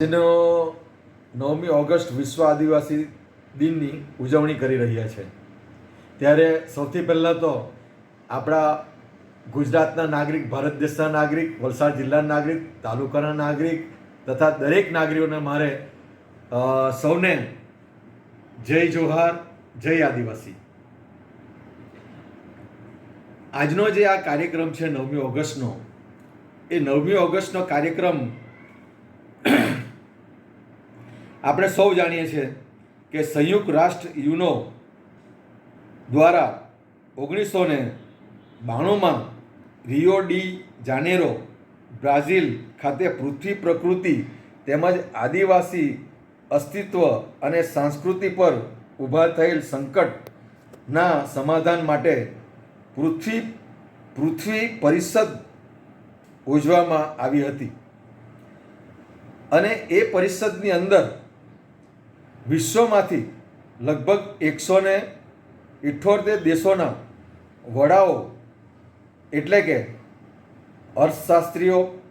જેનો નવમી ઓગસ્ટ વિશ્વ આદિવાસી દિનની ઉજવણી કરી રહ્યા છે. ત્યારે સૌથી પહેલાં તો આપણા ગુજરાતના નાગરિક, ભારત દેશના નાગરિક, વલસાડ જિલ્લાના નાગરિક, તાલુકાના નાગરિક તથા દરેક નાગરિકોને મારે સૌને જય જોહાર, જય આદિવાસી. આજનો જે આ કાર્યક્રમ છે નવમી ઓગસ્ટનો, એ નવમી ઓગસ્ટનો કાર્યક્રમ આપણે સૌ જાણીએ છીએ કે સંયુક્ત રાષ્ટ્ર યુનો દ્વારા ઓગણીસો ને બાણુંમાં રિયો ડી જાનેરો, બ્રાઝિલ ખાતે પૃથ્વી પ્રકૃતિ તેમજ આદિવાસી અસ્તિત્વ અને સંસ્કૃતિ પર ઊભા થયેલ સંકટના સમાધાન માટે પૃથ્વી પૃથ્વી પરિષદ યોજવામાં આવી હતી. અને એ પરિષદની અંદર વિશ્વમાંથી લગભગ એકસો ને ઇઠ્ઠોતેર દેશોના વડાઓ એટલે કે અર્થશાસ્ત્રીઓ,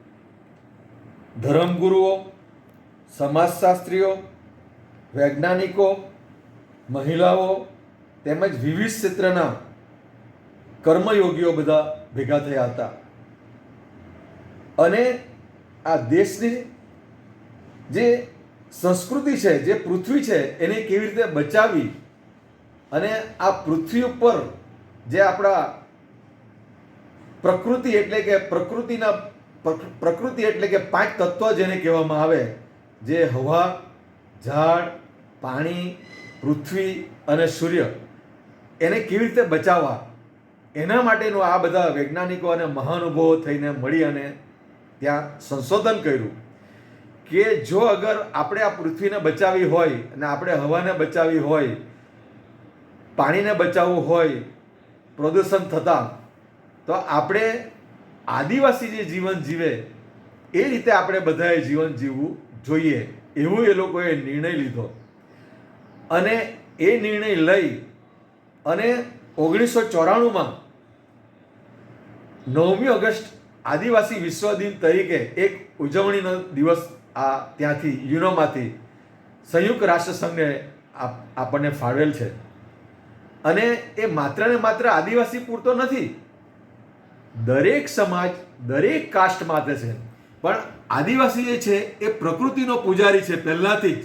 ધર્મગુરુઓ, સમાજશાસ્ત્રીઓ, વૈજ્ઞાનિકો, મહિલાઓ તેમજ વિવિધ ક્ષેત્રના કર્મયોગીઓ બધા ભેગા થયા હતા. અને આ દેશની જે સંસ્કૃતિ છે, જે પૃથ્વી છે, એને કેવી રીતે બચાવી અને આ પૃથ્વી ઉપર જે આપણા પ્રકૃતિ એટલે કે પ્રકૃતિના પ્ર- પ્રકૃતિ એટલે કે પાંચ તત્વ જેને કહેવામાં આવે, જે હવા, ઝાડ, પાણી, પૃથ્વી અને સૂર્ય, એને કેવી રીતે બચાવવા? એના માટેનું આ બધા વૈજ્ઞાનિકો અને મહાનુભવો થઈને મળી અને ત્યાં સંશોધન કર્યું. કે જો અગર આપણે આ પૃથ્વીને બચાવી હોય અને આપણે હવાને બચાવી હોય, પાણીને બચાવવું હોય, પ્રદૂષણ થતાં, તો આપણે આદિવાસી જે જીવન જીવે, એ રીતે આપણે બધાએ જીવન જીવવું જોઈએ. એવું એ લોકોએ નિર્ણય લીધો. અને એ નિર્ણય લઈ અને ઓગણીસો ચોરાણુંમાં નવમી ઓગસ્ટ આદિવાસી વિશ્વ દિન તરીકે એક ઉજવણીનો દિવસ આ ત્યાંથી યુનોમાંથી સંયુક્ત રાષ્ટ્રસંઘને આપ- આપણને ફાળવેલ છે. અને એ માત્ર ને માત્ર આદિવાસી પૂરતો નથી. દરેક સમાજ, દરેક કાસ્ટ માટે છે. પણ આદિવાસી જે છે, એ પ્રકૃતિનો પૂજારી છે પહેલાંથી જ,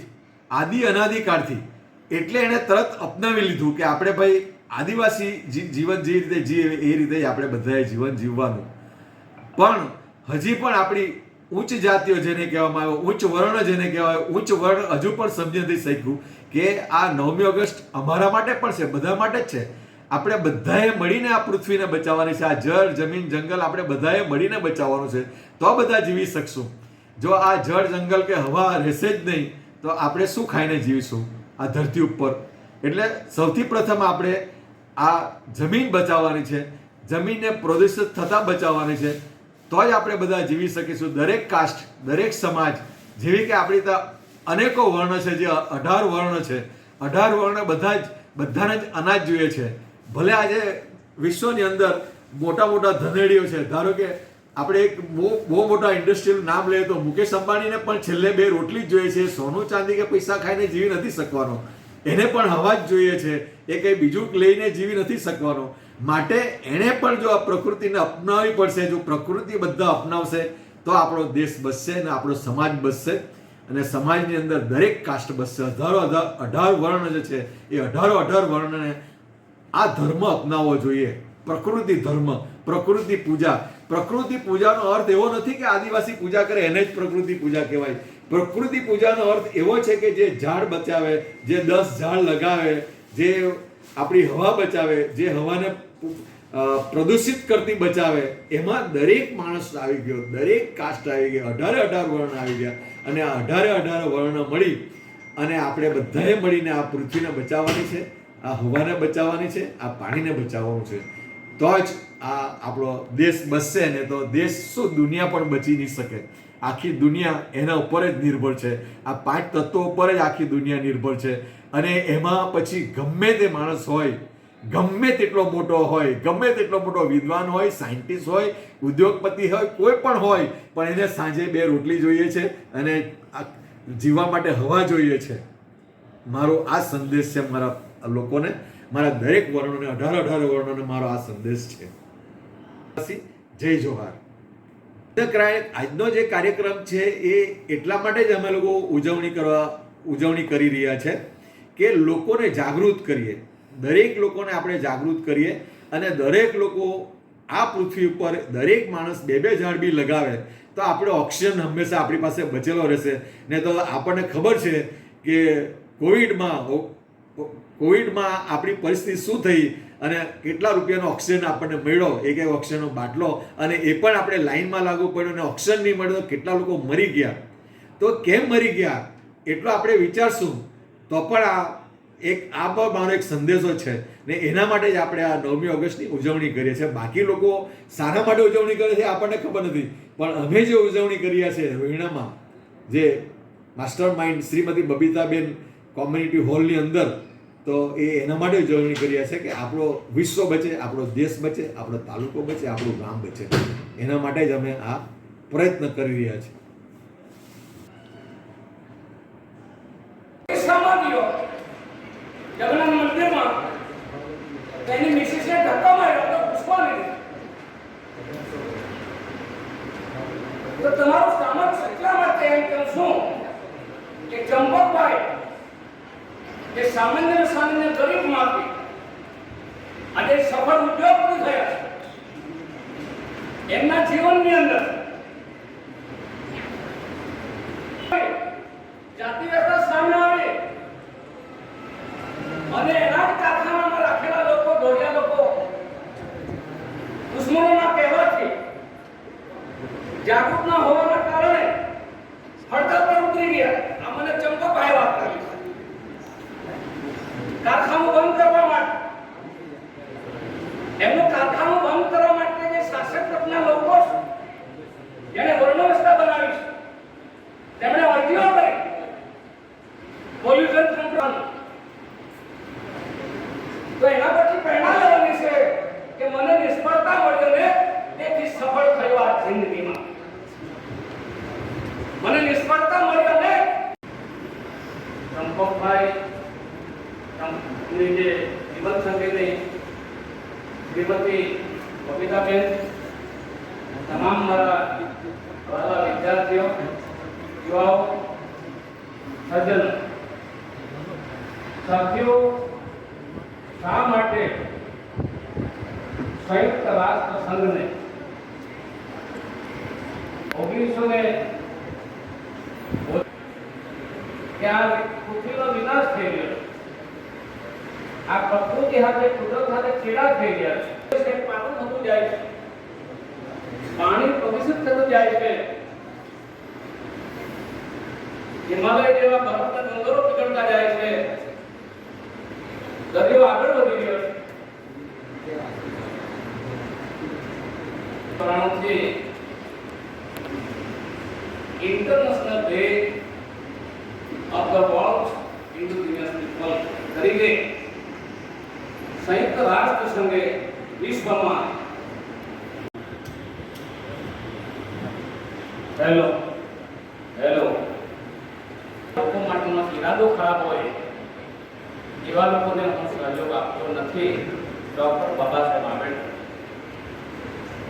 આદિ અનાદિકાળથી. એટલે એણે તરત અપનાવી લીધું કે આપણે ભાઈ આદિવાસી જીવન જે રીતે જીવે એ રીતે આપણે બધાએ જીવન જીવવાનું. પણ હજી પણ આપણી ઉચ્ચ જાતિઓ જેને કહેવામાં આવ્યો, ઉચ્ચ વર્ણ જેને કહેવાય, ઉચ્ચ વર્ણ હજુ પણ સમજી નથી શક્યું કે આ નવમી ઓગસ્ટ અમારા માટે પણ છે, બધા માટે જ છે. આપણે બધાએ મળીને આ પૃથ્વીને બચાવવાની છે, આ જળ, જમીન, જંગલ આપણે બધાએ મળીને બચાવવાનું છે, તો બધા જીવી શકશું. જો આ જળ, જંગલ કે હવા રહેશે જ નહીં, તો આપણે શું ખાઈને જીવીશું આ ધરતી ઉપર? એટલે સૌથી પ્રથમ આપણે આ જમીન બચાવવાની છે, જમીનને પ્રદૂષિત થતાં બચાવવાની છે તો જ આપણે બધા જીવી શકીશું. દરેક કાસ્ટ, દરેક સમાજ, જેવી કે આપણી ત્યાં અનેકો વર્ણ છે, જે અઢાર વર્ણ છે. અઢાર વર્ણ બધા જ, બધાને જ અનાજ જોઈએ છે. ભલે આજે વિશ્વની અંદર મોટા મોટા ધનેડીઓ છે. ધારો કે આપણે એક બહુ બહુ મોટા ઇન્ડસ્ટ્રીયલ નામ લઈએ તો મુકેશ અંબાણીને પણ છેલ્લે બે રોટલી જ જોઈએ છે. સોનું ચાંદી કે પૈસા ખાઈને જીવી નથી શકવાનો. એને પણ હવા જ જોઈએ છે. એ કંઈ બીજું લઈને જીવી નથી શકવાનો. માટે એણે પણ જો આ પ્રકૃતિને અપનાવવી પડશે, જો પ્રકૃતિ બધા અપનાવશે, તો આપણો દેશ બચશે અને આપણો સમાજ બચશે અને સમાજની અંદર દરેક કાસ્ટ બચશે અઢારો અઢાર અઢાર વર્ણ જે છે, એ અઢારો અઢાર વર્ણને આ ધર્મ અપનાવવો જોઈએ. પ્રકૃતિ ધર્મ, પ્રકૃતિ પૂજા. પ્રકૃતિ પૂજાનો અર્થ એવો નથી કે આદિવાસી પૂજા કરે, એને જ પ્રકૃતિ પૂજા કહેવાય. પ્રકૃતિ પૂજાનો અર્થ એવો છે કે જે ઝાડ બચાવે, જે દસ ઝાડ લગાવે, જે આપણી હવા બચાવે, જે હવાને પ્રદૂષિત કરતી બચાવે, એમાં દરેક માણસ આવી ગયો, દરેક કાસ્ટ આવી ગયો, અઢારે અઢાર વર્ણ આવી ગયા. અને આ અઢારે અઢાર વર્ણ મળી અને આપણે બધાએ મળીને આ પૃથ્વીને બચાવવાની છે, આ હવાને બચાવવાની છે, આ પાણીને બચાવવાનું છે. તો જ આ આપણો દેશ બચશે ને તો દેશ શું દુનિયા પણ બચી નહીં શકે. આખી દુનિયા એના ઉપર જ નિર્ભર છે. આ પાંચ તત્વો ઉપર જ આખી દુનિયા નિર્ભર છે. અને એમાં પછી ગમે તે માણસ હોય, ગમે તેટલો મોટો હોય, ગમે તેટલો મોટો વિદ્વાન હોય, સાયન્ટિસ્ટ હોય, ઉદ્યોગપતિ હોય, કોઈ પણ હોય, પણ એને સાંજે બે રોટલી જોઈએ છે અને જીવવા માટે હવા જોઈએ છે. મારો આ સંદેશ છે મારા લોકોને. મારા દરેક વર્ણોને, અઢાર અઢાર વર્ણોને મારો આ સંદેશ છે. જય જોહાર. આજનો જે કાર્યક્રમ છે એ એટલા માટે જ અમે લોકો ઉજવણી કરવા, ઉજવણી કરી રહ્યા છે. કે લોકોને જાગૃત કરીએ. દરેક લોકોને આપણે જાગૃત કરીએ અને દરેક લોકો આ પૃથ્વી ઉપર દરેક માણસ બે બે ઝાડ બી લગાવે તો આપણે ઓક્સિજન હંમેશા આપણી પાસે બચેલો રહેશે. ને તો આપણને ખબર છે કે કોવિડમાં કોવિડમાં આપણી પરિસ્થિતિ શું થઈ અને કેટલા રૂપિયાનો ઓક્સિજન આપણને મળ્યો, એક એક ઓક્સિજનનો બાટલો અને એ પણ આપણે લાઈનમાં લાગવું પડ્યું અને ઓક્સિજન નહીં મળ્યો કેટલા લોકો મરી ગયા? તો કેમ મરી ગયા? એટલો આપણે વિચારશું. તો પણ આ એક આ પણ મારો એક સંદેશો છે ને એના માટે જ આપણે આ નવમી ઓગસ્ટની ઉજવણી કરીએ છીએ. બાકી લોકો શાના માટે ઉજવણી કરે છે આપણને ખબર નથી. પણ અમે જે ઉજવણી કરીએ છીએ રોહિણામાં, જે master mind Shrimati Babitaben community હોલની અંદર, તો એ એના માટે ઉજવણી કરીએ છીએ કે આપણો વિશ્વ બચે, આપણો દેશ બચે, આપણો તાલુકો બચે, આપણું ગામ બચે. એના માટે જ અમે આ પ્રયત્ન કરી રહ્યા છીએ સમાધિઓ જગન્નાથ મંદિરમાં તેની મિસિસને ધક્કો માર્યો તો પુષ્પા લીધી તો તમારું સામર્થ્ય એટલા માટે એમ કહું છું કે ચંપકભાઈ જે સામાન્ય સામાન્ય ગરીબમાંથી આજે સફળ ઉદ્યોગપતિ થયા છે. એમના જીવનની અંદર જાતિ વ્યવસ્થા સામે આવી અને એના જ કારખાનામાં રાખેલા લોકો દોડ્યા લોકો દુશ્મનોના કહેવાથી જાગૃત ના હોવાના કારણે હડતાલ પર ઉતરી ગયા આ મને ચંપાભાઈ વાત કરી કારખાનું બંધ કરવા માટે એમનું કારખાનું બંધ કરવા માટે જે શાસક વર્ગના લોકો છે જેને વર્ણ વ્યવસ્થા બનાવી છે તેમણે અરજીઓ કરી પોલ્યુશન કંટ્રોલ તો એના પછી પ્રેરણા લેવાની છે કે મને નિષ્ફળતા મળે ને તેથી સફળ થયો આ જિંદગીમાં. મને નિષ્ફળતા મળ્યો ને કંપની જે જીવન સંગીતની શ્રીમતી બબીતાબેન તમામ મારા વાલા વિદ્યાર્થીઓ, યુવાઓ, સજ્જનો, સાથીઓ શા માટે સંયુક્ત રાષ્ટ્ર સંઘને ઓગણીસો ને ત્યાં પૃથ્વીનો વિનાશ થઈ ગયો આ પ્રકૃતિ સાથે, કુદરત સાથે ચેડા થઈ ગયા છે. પાણી થતું જાય છે. પાણી પ્રદૂષિત થતું જાય છે. હિમાલય જેવા પર્વત ડુંગરો પીગળતા જાય છે દરિયો આગળ વધી રહ્યો છે કારણથી international day of the world indigenous people તરીકે સંયુક્ત રાષ્ટ્ર સંઘે વિશ્વમાં હેલો હેલો. લોકો માટેનો ઈરાદો ખરાબ હોય, એવા લોકોને હું સહયોગ આપતો નથી, ડૉક્ટર બાબા સાહેબ આંબેડકર.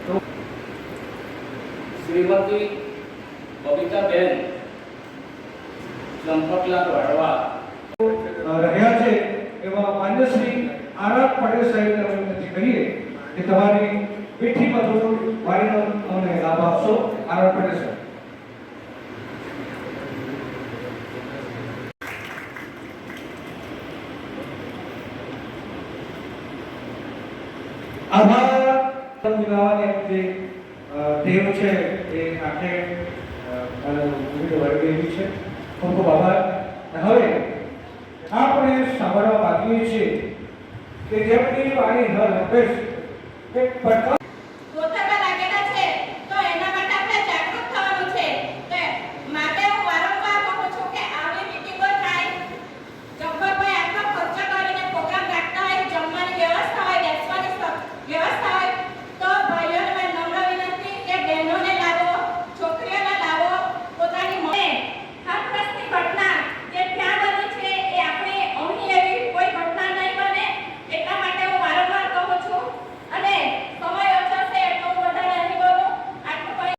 તો શ્રીમતી બબીતાબેન ચંપકલાલ વાડવા રહ્યા છે. આરામ પટેલ સાહેબ અમે વિનંતી કહીએ કે તમારી મીઠી મધુર વાણીનો અમને લાભ આપશો. આરામ પડે સાહેબ. જે ટેવ છે એ આખે વળગેલી છે. ખૂબ ખૂબ આભાર. હવે આપણે સાંભળવા માંગીએ છીએ કે જેમની વાણી હર હંમેશ એક પડકાર